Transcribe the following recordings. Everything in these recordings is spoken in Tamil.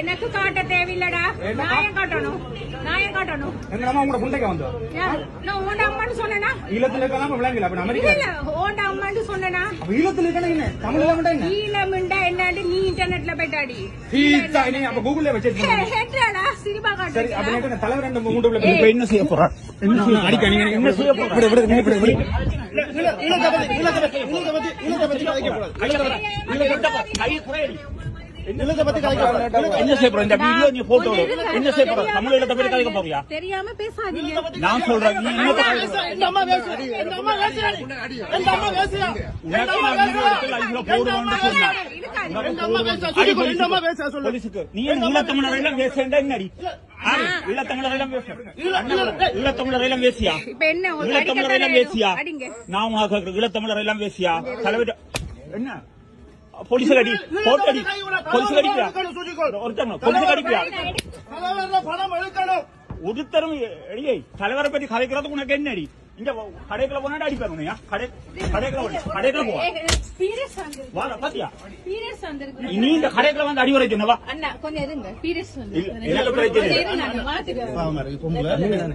எனக்கு காட்ட தேவையில்லடா என்ன? நாயம் காட்டணும் நாயம் காட்டணும் எங்க அம்மா புண்டைக்கு வந்தோம். நான் அம்மான்னு சொன்னேனா ஈழத்துல இருக்கலாம் விளங்கல அப்ப அமெரிக்கா இல்ல உன்ட அம்மான்னு சொன்னனா அப்ப ஈழத்துல இருக்கணும் என்ன தமிழ்ல மட்டும் என்ன ஈழமிண்டா என்னன்னு நீ இன்டர்நெட்ல போயிட்டாடி சீத்தா, நீ அப்ப கூகுள்ல வச்சு ஹெட்ரடா சினிமா சரி அப்ப காட்டு தலைவர் ரெண்டு மூணு உள்ள இப்ப என்ன செய்ய போறா என்ன செய்ய அடிக்க நீங்க என்ன செய்ய போறா விடு விடு நீ விடு விடு என்ன செய்ய போற இந்த வீடியோ நீ போட்டோ என்ன செய்ய போற தமிழ் எழுத பத்தி கதைக்க போறியா தெரியாம பேசாதீங்க நான் சொல்றேன் நீ உனக்கு வீடியோ எடுத்து லைவ்ல போடுவேன்னு பேசுறா? எல்லாம் பேசியா? எல்லாம் பேசியா? உனக்கு எல்லாம் பேசியா? தலைவர் என்ன? போலீஸ் அடி போட்டு அடி போலீஸ் அடிப்பியா ஒருத்தங்க போலீஸ் அடிப்பியா ஒருத்தரும் எடியை தலைவரை பத்தி கதைக்கிறதுக்கு உனக்கு என்ன அடி இங்க கடைக்குள்ள போனா அடிப்பாரு உன்னையா கடை கடைக்குள்ள போன கடைக்குள்ள போ பாத்தியா நீ இந்த கடைக்குள்ள வந்து அடி மாத்திக்கிறேன்.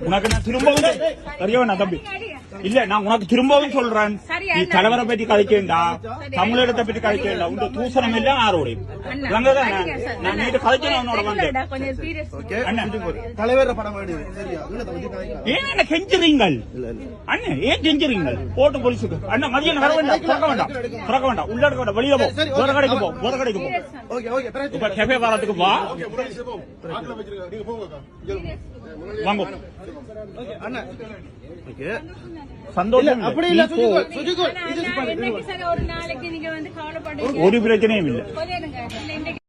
உனக்கு நான் திரும்பவும் தெரியவனா தம்பி இல்ல நான் உனக்கு திரும்பவும் சொல்றேன் பீரியட்ஸ் அண்ணன் தலைவர் படம் வேண்டியது சரியா ஈழத்தை பத்தி கதைக்கலாம் ஏன் என்ன கெஞ்சுறீங்கள் அண்ணன் ஏன் கெஞ்சுறீங்கள் போட்டு போலீஸுக்கு அண்ணன் மதியம் வர வேண்டாம் திறக்க வேண்டாம் திறக்க வேண்டாம் உள்ள இருக்க வேண்டாம் வெளியில போ வேற கடைக்கு போ வேற கடைக்கு போ ஓகே ஓகே பிரச்சனை இப்ப கெஃபே வாரத்துக்கு வா வாங்க அண்ணா ஓகே சந்தோஷம் அப்படி இல்லை. ஒரு நாளைக்கு நீங்க வந்து கவலைப்படுறீங்க ஒரு பிரச்சனையும் இல்லை.